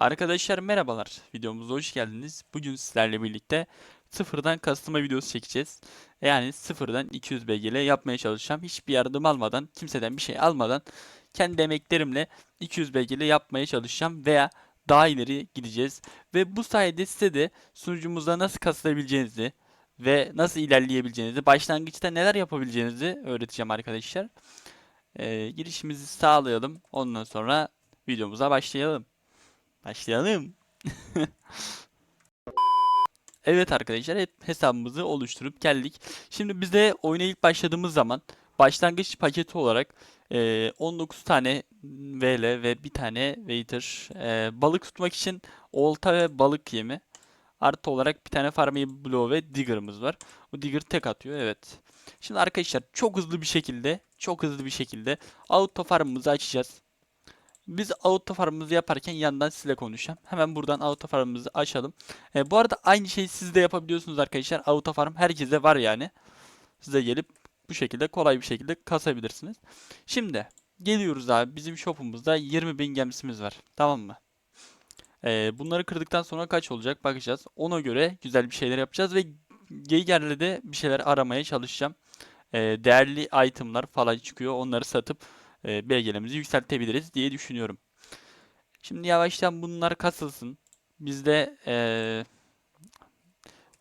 Arkadaşlar merhabalar. Videomuza hoş geldiniz. Bugün sizlerle birlikte sıfırdan kastıma videosu çekeceğiz. Yani sıfırdan 200 BGL yapmaya çalışacağım. Hiçbir yardım almadan, kimseden bir şey almadan kendi emeklerimle 200 BGL yapmaya çalışacağım veya daha ileri gideceğiz. Ve bu sayede size de sunucumuzda nasıl kasılabileceğinizi ve nasıl ilerleyebileceğinizi, başlangıçta neler yapabileceğinizi öğreteceğim arkadaşlar. Ee, girişimizi sağlayalım. Ondan sonra videomuza başlayalım. Başlayalım. Evet arkadaşlar hep hesabımızı oluşturup geldik. Şimdi bize oyuna ilk başladığımız zaman başlangıç paketi olarak eee, 19 tane VL ve bir tane Waiter eee, balık tutmak için olta ve balık yemi artı olarak bir tane Farming Blow ve Digger'ımız var. Bu Digger tek atıyor evet. Şimdi arkadaşlar çok hızlı bir şekilde çok hızlı bir şekilde auto farmımızı açacağız. Biz auto farmımızı yaparken yandan sizinle konuşacağım. Hemen buradan auto farmımızı açalım. E, bu arada aynı şeyi siz de yapabiliyorsunuz arkadaşlar. Auto farm herkese var yani. Size gelip bu şekilde kolay bir şekilde kasabilirsiniz. Şimdi geliyoruz abi. Bizim shopumuzda 20.000 gemsimiz var. Tamam mı? E, bunları kırdıktan sonra kaç olacak bakacağız. Ona göre güzel bir şeyler yapacağız ve Geyger'le de bir şeyler aramaya çalışacağım. E, değerli itemlar falan çıkıyor. Onları satıp e, belgelerimizi yükseltebiliriz diye düşünüyorum. Şimdi yavaştan bunlar kasılsın. Biz de e,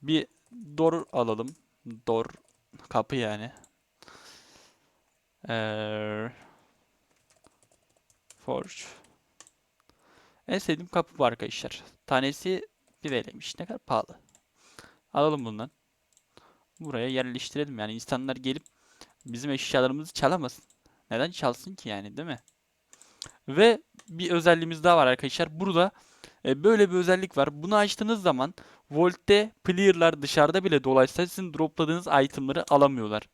bir door alalım. Door kapı yani. Eee Forge. En sevdiğim kapı bu arkadaşlar. Tanesi bir VL'miş. Ne kadar pahalı. Alalım bundan. Buraya yerleştirelim yani insanlar gelip bizim eşyalarımızı çalamasın. Neden çalsın ki yani değil mi? Ve bir özelliğimiz daha var arkadaşlar. Burada e, böyle bir özellik var. Bunu açtığınız zaman Volt'te player'lar dışarıda bile dolaşsa sizin dropladığınız itemları alamıyorlar.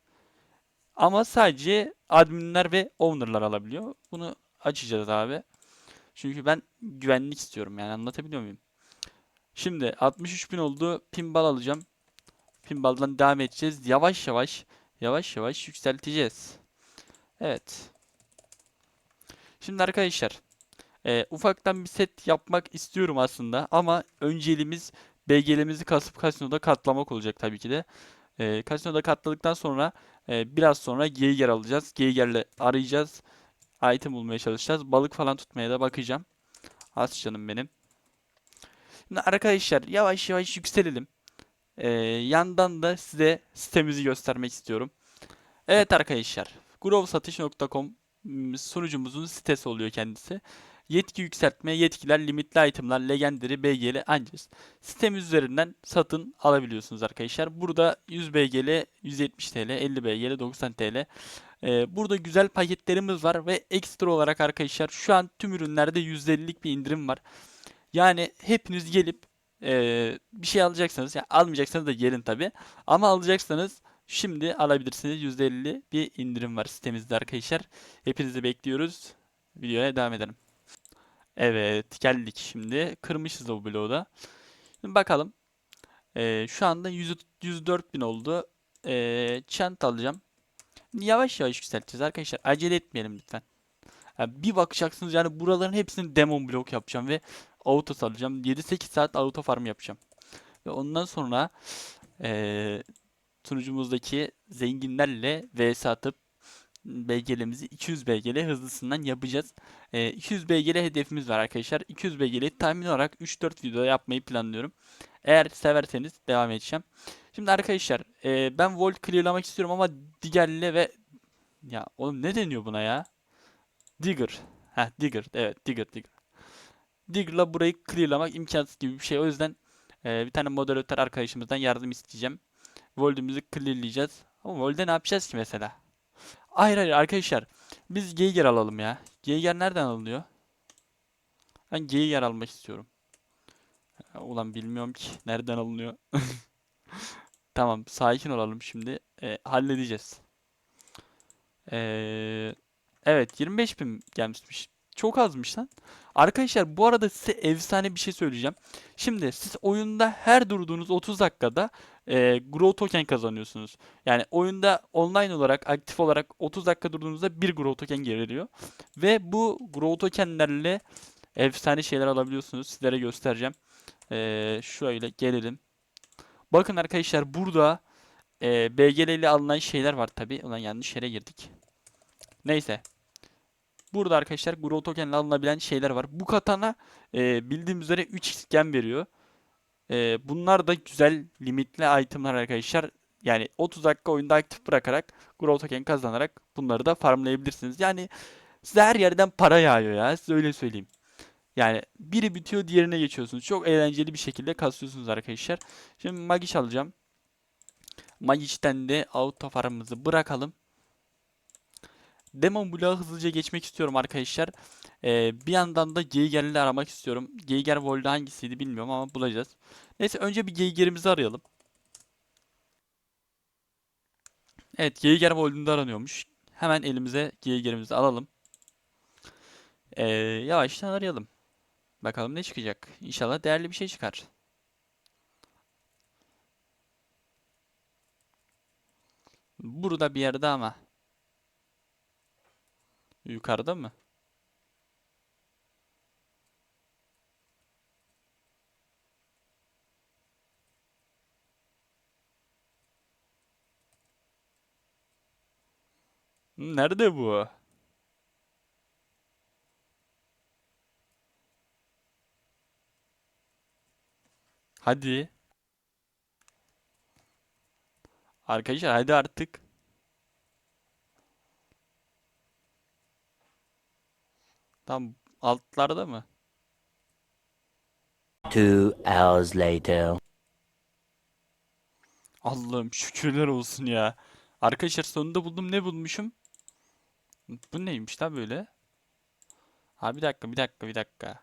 Ama sadece adminler ve owner'lar alabiliyor. Bunu açacağız abi. Çünkü ben güvenlik istiyorum yani anlatabiliyor muyum? Şimdi 63.000 oldu. Pinball alacağım. Pinball'dan devam edeceğiz. Yavaş yavaş yavaş yavaş yükselteceğiz. Evet. Şimdi arkadaşlar e, ufaktan bir set yapmak istiyorum aslında ama önceliğimiz BG'lerimizi kasıp kasinoda katlamak olacak tabii ki de. E, kasinoda katladıktan sonra e, biraz sonra Geiger alacağız. Geiger'le arayacağız. Item bulmaya çalışacağız. Balık falan tutmaya da bakacağım. Az canım benim. Şimdi arkadaşlar yavaş yavaş yükselelim. E, yandan da size sitemizi göstermek istiyorum. Evet arkadaşlar. growsatış.com sunucumuzun sitesi oluyor kendisi. Yetki yükseltme, yetkiler, limitli itemlar, legendary, BGL, Angels. Sitemiz üzerinden satın alabiliyorsunuz arkadaşlar. Burada 100 BGL 170 TL, 50 BGL 90 TL. Ee, burada güzel paketlerimiz var ve ekstra olarak arkadaşlar şu an tüm ürünlerde %50'lik bir indirim var. Yani hepiniz gelip ee, bir şey alacaksanız, ya almayacaksanız da gelin tabi. Ama alacaksanız Şimdi alabilirsiniz. %50 bir indirim var sitemizde arkadaşlar. Hepinizi bekliyoruz. Videoya devam edelim. Evet geldik şimdi. Kırmışız o bloğu da. Şimdi bakalım. Ee, şu anda 100, 104 bin oldu. Ee, çant alacağım. Yavaş yavaş yükselteceğiz arkadaşlar. Acele etmeyelim lütfen. Yani bir bakacaksınız yani buraların hepsini demon blok yapacağım ve auto salacağım. 7-8 saat auto farm yapacağım. Ve ondan sonra ee, sunucumuzdaki zenginlerle vs atıp BGL'mizi 200 BGL hızlısından yapacağız. Ee, 200 BGL hedefimiz var arkadaşlar. 200 BGL'yi tahmin olarak 3-4 video yapmayı planlıyorum. Eğer severseniz devam edeceğim. Şimdi arkadaşlar e, ben Volt clearlamak istiyorum ama Digger'le ve ya oğlum ne deniyor buna ya? Digger. Heh Digger. Evet Digger Digger. Digger'la burayı clearlamak imkansız gibi bir şey. O yüzden e, bir tane moderatör arkadaşımızdan yardım isteyeceğim. Vold'ümüzü clearleyeceğiz. Ama Vold'e ne yapacağız ki mesela? Hayır hayır arkadaşlar. Biz Geiger alalım ya. Geiger nereden alınıyor? Ben Geiger almak istiyorum. Ulan bilmiyorum ki nereden alınıyor. Tamam sakin olalım şimdi. Ee, halledeceğiz. Ee, evet 25 bin gelmişmiş. Çok azmış lan. Arkadaşlar bu arada size efsane bir şey söyleyeceğim. Şimdi siz oyunda her durduğunuz 30 dakikada e, Grow Token kazanıyorsunuz. Yani oyunda online olarak aktif olarak 30 dakika durduğunuzda bir Grow Token geliyor. Ve bu Grow Tokenlerle efsane şeyler alabiliyorsunuz. Sizlere göstereceğim. Ee, şöyle gelelim. Bakın arkadaşlar burada e, BGL ile alınan şeyler var tabi. Ulan yanlış yere girdik. Neyse. Burada arkadaşlar Grow Token ile alınabilen şeyler var. Bu katana e, bildiğim üzere 3 gem veriyor. E, bunlar da güzel limitli itemlar arkadaşlar. Yani 30 dakika oyunda aktif bırakarak Grow Token kazanarak bunları da farmlayabilirsiniz. Yani size her yerden para yağıyor ya. Size öyle söyleyeyim. Yani biri bitiyor diğerine geçiyorsunuz. Çok eğlenceli bir şekilde kasıyorsunuz arkadaşlar. Şimdi Magic alacağım. Magic'ten de auto farmımızı bırakalım. Demon Block'a hızlıca geçmek istiyorum arkadaşlar. Ee, bir yandan da Geiger'leri aramak istiyorum. Geiger World'u hangisiydi bilmiyorum ama bulacağız. Neyse önce bir Geiger'imizi arayalım. Evet Geiger World'unda aranıyormuş. Hemen elimize Geiger'imizi alalım. Ee, yavaştan arayalım. Bakalım ne çıkacak. İnşallah değerli bir şey çıkar. Burada bir yerde ama. Yukarıda mı? Nerede bu? Hadi. Arkadaşlar hadi artık. Tam altlarda mı? Two hours later. Allah'ım şükürler olsun ya. Arkadaşlar sonunda buldum. Ne bulmuşum? Bu neymiş lan böyle? Ha bir dakika bir dakika bir dakika.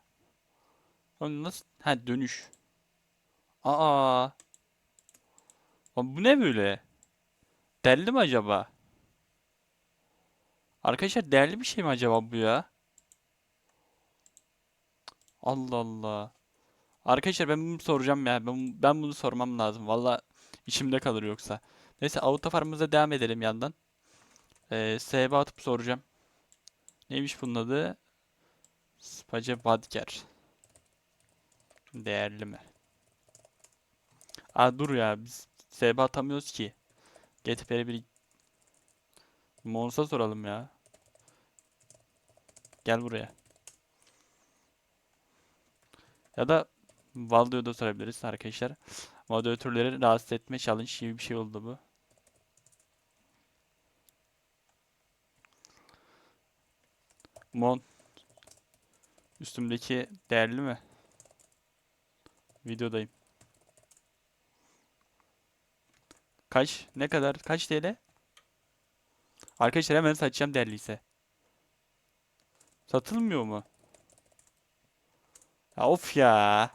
Onu nasıl? Ha dönüş. Aa. Lan bu ne böyle? Değerli mi acaba? Arkadaşlar değerli bir şey mi acaba bu ya? Allah Allah. Arkadaşlar ben bunu soracağım ya. Ben, ben bunu sormam lazım. Valla içimde kalır yoksa. Neyse auto farmımıza devam edelim yandan. Ee, SB atıp soracağım. Neymiş bunun adı? Space Badger. Değerli mi? Aa dur ya biz SB atamıyoruz ki. GTP'ye bir Mons'a soralım ya. Gel buraya. Ya da Valdo'ya da sorabiliriz arkadaşlar. Moderatörleri rahatsız etme challenge gibi bir şey oldu bu. Mon. Üstümdeki değerli mi? Videodayım. Kaç? Ne kadar? Kaç TL? Arkadaşlar hemen satacağım değerliyse. Satılmıyor mu? Ya of ya.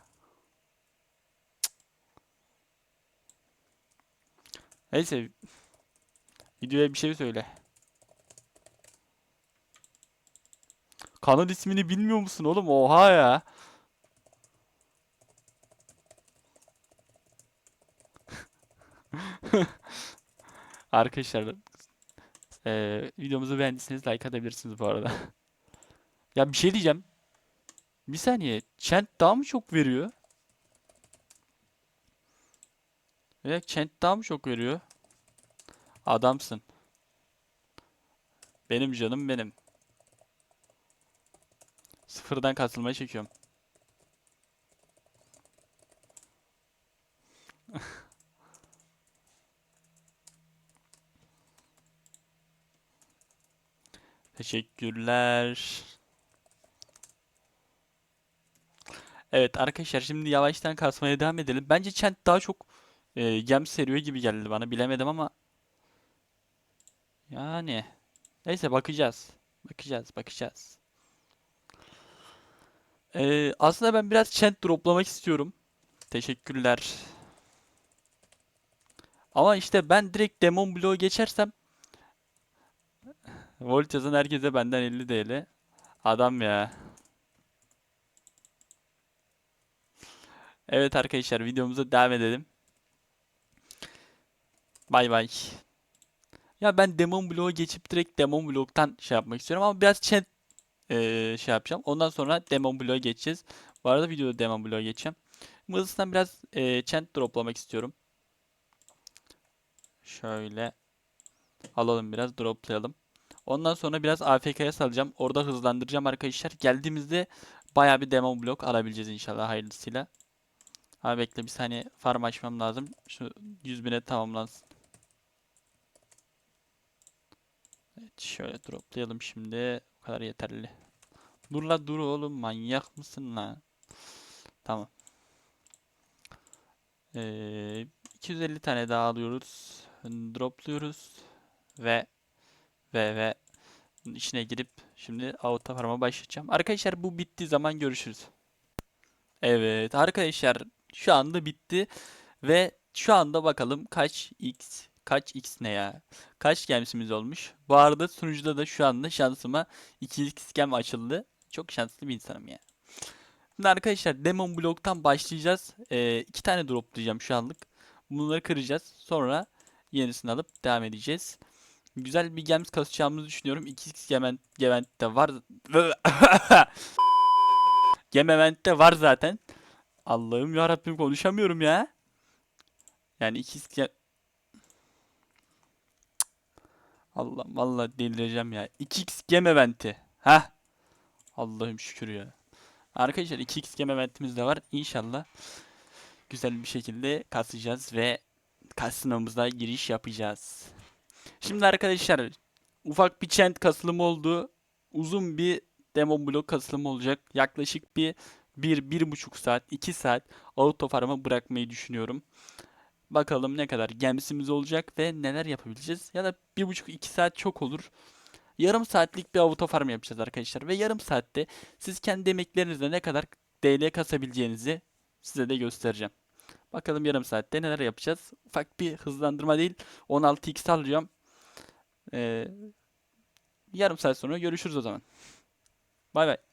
Neyse. Videoya bir şey söyle. Kanal ismini bilmiyor musun oğlum? Oha ya. Arkadaşlar eee, videomuzu beğendiyseniz like atabilirsiniz bu arada. Ya bir şey diyeceğim. Bir saniye. Chant daha mı çok veriyor? Evet Chant daha mı çok veriyor? Adamsın. Benim canım benim. Sıfırdan katılmaya çekiyorum. Teşekkürler. Evet arkadaşlar şimdi yavaştan kasmaya devam edelim. Bence Chant daha çok e, gem seriyor gibi geldi bana. Bilemedim ama yani neyse bakacağız. Bakacağız, bakacağız. Ee, aslında ben biraz Chant droplamak istiyorum. Teşekkürler. Ama işte ben direkt Demon Bloğu geçersem Volt yazan herkese benden 50 TL. Adam ya. Evet arkadaşlar videomuza devam edelim. Bay bay. Ya ben Demon Bloğ'a geçip direkt Demon Bloğ'tan şey yapmak istiyorum ama biraz chat eee, şey yapacağım. Ondan sonra Demon Block'a geçeceğiz. Bu arada videoda Demon Block'a geçeceğim. Mızısından biraz eee chant droplamak istiyorum. Şöyle alalım biraz droplayalım. Ondan sonra biraz AFK'ya salacağım. Orada hızlandıracağım arkadaşlar. Geldiğimizde baya bir Demon Block alabileceğiz inşallah hayırlısıyla. Abi bekle bir saniye farm açmam lazım. Şu 100 bine tamamlansın. Evet şöyle droplayalım şimdi. Bu kadar yeterli. Dur la dur oğlum manyak mısın lan? Tamam. Ee, 250 tane daha alıyoruz. Dropluyoruz. Ve ve ve içine girip şimdi auto farm'a başlayacağım. Arkadaşlar bu bittiği zaman görüşürüz. Evet arkadaşlar şu anda bitti ve şu anda bakalım kaç x kaç x ne ya? Kaç gemsimiz olmuş? Bu arada sunucuda da şu anda şansıma 2x gem açıldı. Çok şanslı bir insanım ya. Şimdi arkadaşlar Demon Block'tan başlayacağız. Ee, iki tane droplayacağım şu anlık. Bunları kıracağız. Sonra yenisini alıp devam edeceğiz. Güzel bir gems kasacağımızı düşünüyorum. 2x Gement, Gement'te var. Gement'te var zaten. Allah'ım ya Rabbim konuşamıyorum ya. Yani 2x Ge- Allah'ım vallahi delireceğim ya. 2x gem eventi. Heh. Allah'ım şükür ya. Arkadaşlar 2x gem eventimiz de var. İnşallah güzel bir şekilde kasacağız ve kasınamıza giriş yapacağız. Şimdi arkadaşlar ufak bir chant kasılımı oldu. Uzun bir demon blok kasılımı olacak. Yaklaşık bir 1 bir, buçuk saat, 2 saat auto farm'a bırakmayı düşünüyorum. Bakalım ne kadar gemsimiz olacak ve neler yapabileceğiz. Ya da bir buçuk iki saat çok olur. Yarım saatlik bir auto farm yapacağız arkadaşlar. Ve yarım saatte siz kendi emeklerinizle ne kadar DL kasabileceğinizi size de göstereceğim. Bakalım yarım saatte neler yapacağız. Ufak bir hızlandırma değil. 16x alacağım. Ee, yarım saat sonra görüşürüz o zaman. Bay bay.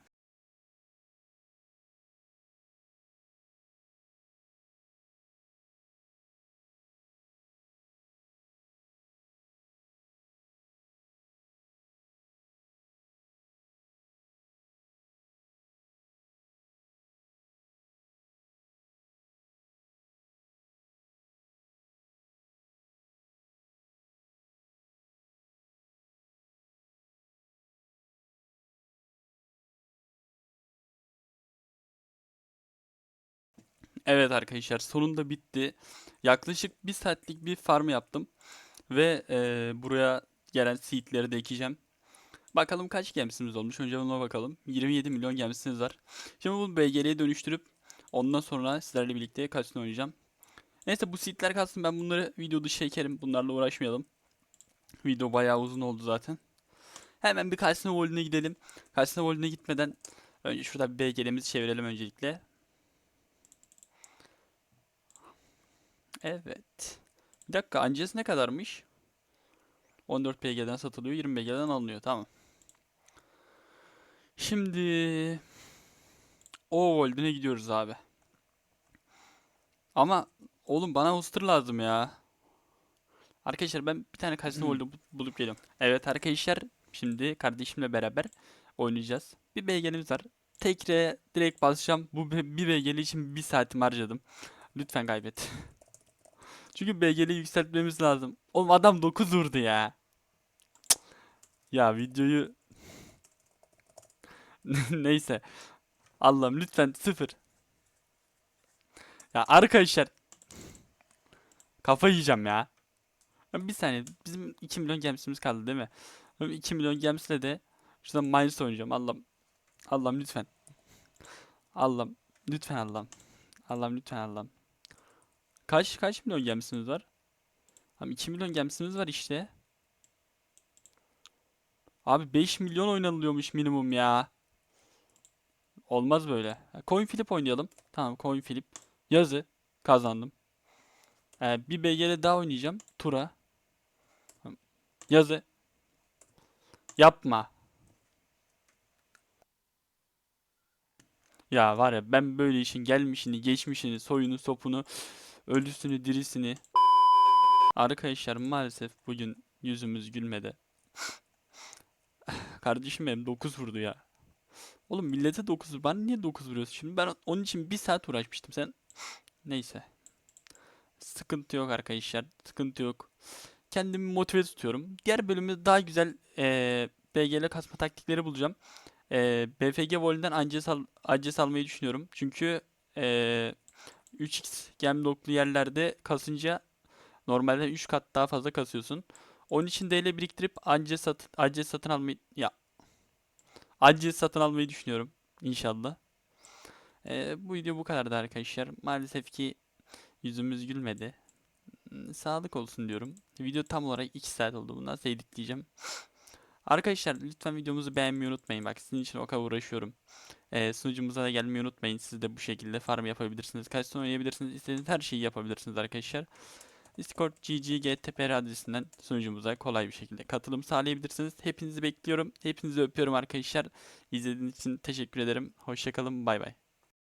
Evet arkadaşlar sonunda bitti. Yaklaşık bir saatlik bir farm yaptım. Ve eee, buraya gelen seedleri de ekeceğim. Bakalım kaç gemsimiz olmuş. Önce buna bakalım. 27 milyon gemsimiz var. Şimdi bunu BGL'ye dönüştürüp ondan sonra sizlerle birlikte kasino oynayacağım. Neyse bu seedler kalsın. Ben bunları video dışı çekerim. Bunlarla uğraşmayalım. Video bayağı uzun oldu zaten. Hemen bir Casino World'üne gidelim. Casino World'üne gitmeden önce şurada bir BGL'mizi çevirelim öncelikle. Evet. Bir dakika Ances ne kadarmış? 14 PG'den satılıyor, 20 PG'den alınıyor. Tamam. Şimdi o World'üne gidiyoruz abi. Ama oğlum bana Hoster lazım ya. Arkadaşlar ben bir tane Casino World'u bu- bulup geliyorum. Evet arkadaşlar şimdi kardeşimle beraber oynayacağız. Bir BG'miz var. Tekre direkt basacağım. Bu bir BG'li için bir saatimi harcadım. Lütfen kaybet. Çünkü BG'li yükseltmemiz lazım. Oğlum adam 9 vurdu ya. Ya videoyu neyse. Allah'ım lütfen sıfır. Ya arkadaşlar kafa yiyeceğim ya. Bir saniye bizim 2 milyon gemsimiz kaldı değil mi? Ben 2 milyon gemsle de şuradan Minus oynayacağım. Allah'ım. Allah'ım lütfen. Allah'ım. Lütfen Allah'ım. Allah'ım lütfen Allah'ım. Kaç kaç milyon gemsiniz var? Abi 2 milyon gemsiniz var işte. Abi 5 milyon oynanılıyormuş minimum ya. Olmaz böyle. Coin flip oynayalım. Tamam coin flip. Yazı. Kazandım. Ee, bir BGL daha oynayacağım. Tura. Yazı. Yapma. Ya var ya ben böyle işin gelmişini, geçmişini, soyunu, sopunu, ölüsünü, dirisini. Arkadaşlar maalesef bugün yüzümüz gülmedi. Kardeşim benim 9 vurdu ya. Oğlum millete 9 ben niye 9 vuruyorsun şimdi? Ben onun için bir saat uğraşmıştım. Sen neyse. Sıkıntı yok arkadaşlar. Sıkıntı yok. Kendimi motive tutuyorum. Diğer bölümde daha güzel eee BGL kasma taktikleri bulacağım. Eee BFG Vol'den Ances, al Ances almayı düşünüyorum. Çünkü eee 3x gemlocklu yerlerde kasınca normalden 3 kat daha fazla kasıyorsun. Onun için DL biriktirip Ances satın, Ances satın almayı ya Ances satın almayı düşünüyorum inşallah. Eee, bu video bu kadardı arkadaşlar. Maalesef ki yüzümüz gülmedi. Hmm, Sağlık olsun diyorum. Video tam olarak 2 saat oldu. Bundan sonra editleyeceğim. Arkadaşlar lütfen videomuzu beğenmeyi unutmayın. Bak sizin için o kadar uğraşıyorum. Ee, sunucumuza da gelmeyi unutmayın. Siz de bu şekilde farm yapabilirsiniz. Kaç oynayabilirsiniz. İstediğiniz her şeyi yapabilirsiniz arkadaşlar. Discord GG GTPR adresinden sunucumuza kolay bir şekilde katılım sağlayabilirsiniz. Hepinizi bekliyorum. Hepinizi öpüyorum arkadaşlar. İzlediğiniz için teşekkür ederim. Hoşçakalın. Bay bay.